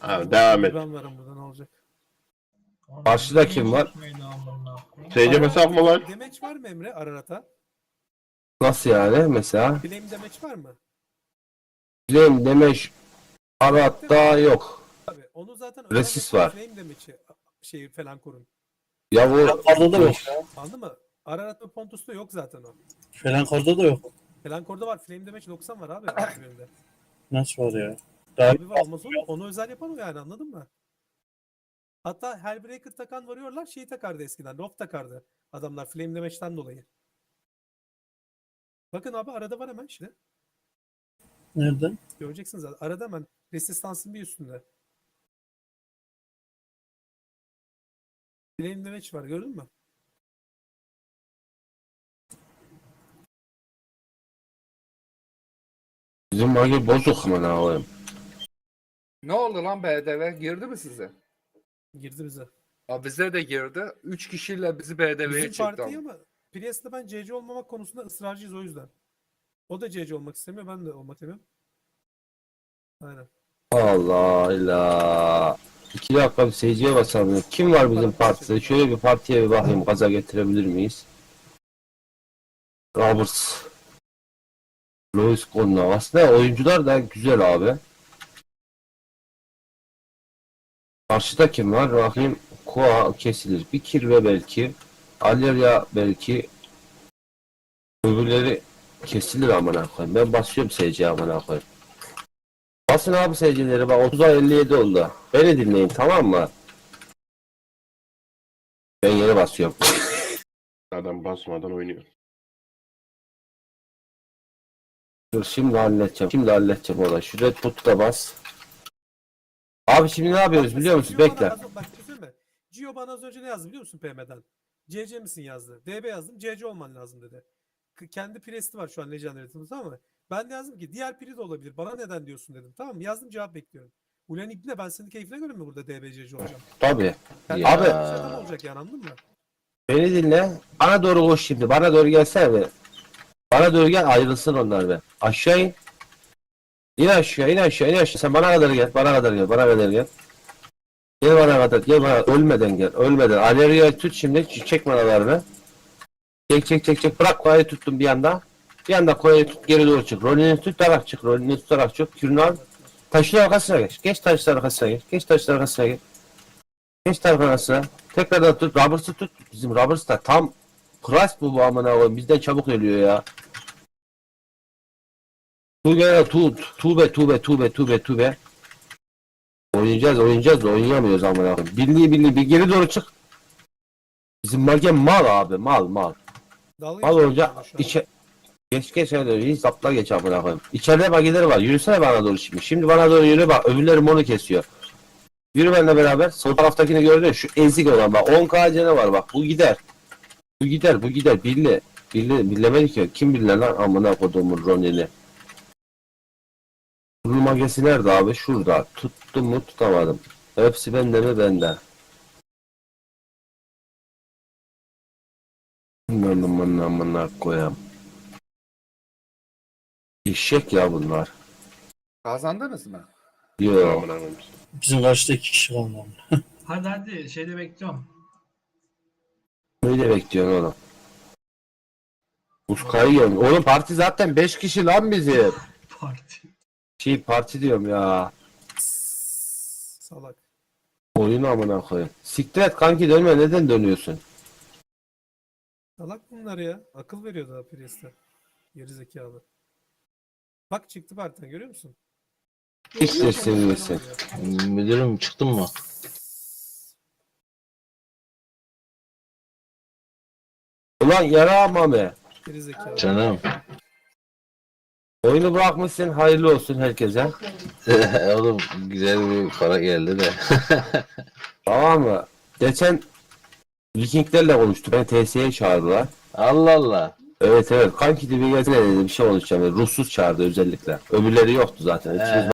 Ha, devam et. Ben varım burada ne olacak? Karşıda kim var? Seyirci hesap mı var? Demeç var mı Emre Ararat'a? Nasıl yani mesela? Flame demeç var mı? Flame demeç Arat'ta yok. Abi onu zaten Resist Ararat'a var. Flame demeçi şey falan korun. Ya bu Korda da yok. Anladın mı? Ararat ve Pontus'ta yok zaten o. Falan korda da yok. Felankor'da var. Flame demeç 90 var abi. Nasıl var ya? Abi olmaz olur. Onu özel yapan o yani anladın mı? Hatta Hellbreaker takan varıyorlar şeyi takardı eskiden. Loft takardı. Adamlar Flame demeçten dolayı. Bakın abi arada var hemen işte. nerede? Göreceksiniz zaten. Arada hemen Resistans'ın bir üstünde. Flame demeç var gördün mü? bizim magi bozuk mu ne alayım? Ne oldu lan BDV? Girdi mi size? Girdi bize. Aa, bize de girdi. 3 kişiyle bizi BDV'ye Bizim çekti partiye ama. ama ben CC olmamak konusunda ısrarcıyız o yüzden. O da CC olmak istemiyor. Ben de olmak istemiyorum. Aynen. Allah Allah. İki dakika bir seyirciye basalım. Kim var bizim partide? Şöyle bir partiye bir bakayım. Gaza getirebilir miyiz? Roberts. Louis Conno. Aslında oyuncular da güzel abi. Karşıda kim var? Bakayım. Koa kesilir. Bir kirve belki. Alerya belki. Öbürleri kesilir amına koyayım. Ben basıyorum seyirciye amına koyayım. Basın abi seyircileri bak 30'a 57 oldu. Beni dinleyin tamam mı? Ben yere basıyorum. Adam basmadan oynuyor. Dur şimdi halledeceğim. Şimdi halledeceğim olayı. Şu red boot'u da bas. Abi şimdi ne yapıyoruz biliyor musun? Gio bana Bekle. az- Bak bir şey söyleyeyim mi? Gio bana az önce ne yazdı biliyor musun PM'den? CC misin yazdı. DB yazdım. CC olman lazım dedi. K- Kendi presti var şu an Legendary'ımız tamam mı? Ben de yazdım ki diğer pri de olabilir. Bana neden diyorsun dedim. Tamam mı? Yazdım cevap bekliyorum. Ulan İbni ben senin keyfine göre mi burada DBCC olacağım? Tabii. Kendi Abi- yapacağın şey adam olacak yani anladın mı? Beni dinle. Bana doğru koş şimdi. Bana doğru gelsene be. Bana doğru gel ayrılsın onlar be. Aşağı in. İn aşağı in aşağı in aşağı. Sen bana kadar gel. Bana kadar gel. Bana kadar gel. Gel bana kadar. Gel bana. Ölmeden gel. Ölmeden. Aleriye tut şimdi. Çek manalarını. Çek çek çek çek. Bırak koyayı tuttum bir anda. Bir anda koyayı tut geri doğru çık. Rolünü tutarak çık. Rolünü tutarak çık. Kürünü al. Taşın arkasına geç. Geç taşın arkasına geç. Geç taşın arkasına geç. Geç taşın arkasına. Tekrardan tut. Roberts'ı tut. Bizim Roberts da tam Price bu bu amına koyayım. Bizden çabuk ölüyor ya. Tube tut. Tube tube tube tube tube. Oynayacağız oynayacağız da oynayamıyoruz amına koyayım. Birliği birliği bir geri doğru çık. Bizim Mage mal abi mal mal. Dalga Mal geçiyor olunca bana şu an. içe Geç geç hadi hiç zapla geç amına koyayım. İçeride mageleri var. Yürüsene bana doğru şimdi. Şimdi bana doğru yürü bak. Öbürleri onu kesiyor. Yürü benimle beraber. Sol taraftakini gördün mü? Şu ezik olan bak. 10k canı var bak. Bu gider. Bu gider. Bu gider. Billi. Billi. Bilemedi ki. Kim bilir lan amına koduğumun Ronnie'ni. Bunun magesi nerede abi? Şurada. Tuttum mu tutamadım. Hepsi bende mi bende. Bilmiyorum amına amına koyayım. Eşek ya bunlar. Kazandınız mı? Yo. Amına koyayım. Bizim karşıda iki kişi kaldı. ama. Hadi hadi şeyde bekliyorum. Öyle bekliyorsun oğlum. Uskayı yiyorum. Oğlum parti zaten 5 kişi lan bizim. Parti. Şey parti diyorum ya. Salak. Oyunu amına koyayım. Siktir et kanki dönme neden dönüyorsun? Salak bunlar ya. Akıl veriyor daha Priest'e. Geri zekalı. Bak çıktı partiden görüyor musun? Hiç de seviyorsun. Müdürüm çıktın mı? Ulan yara mame. Geri zekalı. Canım. Oyunu bırakmışsın hayırlı olsun herkese. Oğlum güzel bir para geldi de. Tamam mı? Geçen Vikinglerle konuştuk. Beni TS'ye çağırdılar. Allah Allah. Evet evet. Kanki de bir gelsene dedi. Bir şey konuşacağım. Russuz çağırdı özellikle. Öbürleri yoktu zaten. İkimiz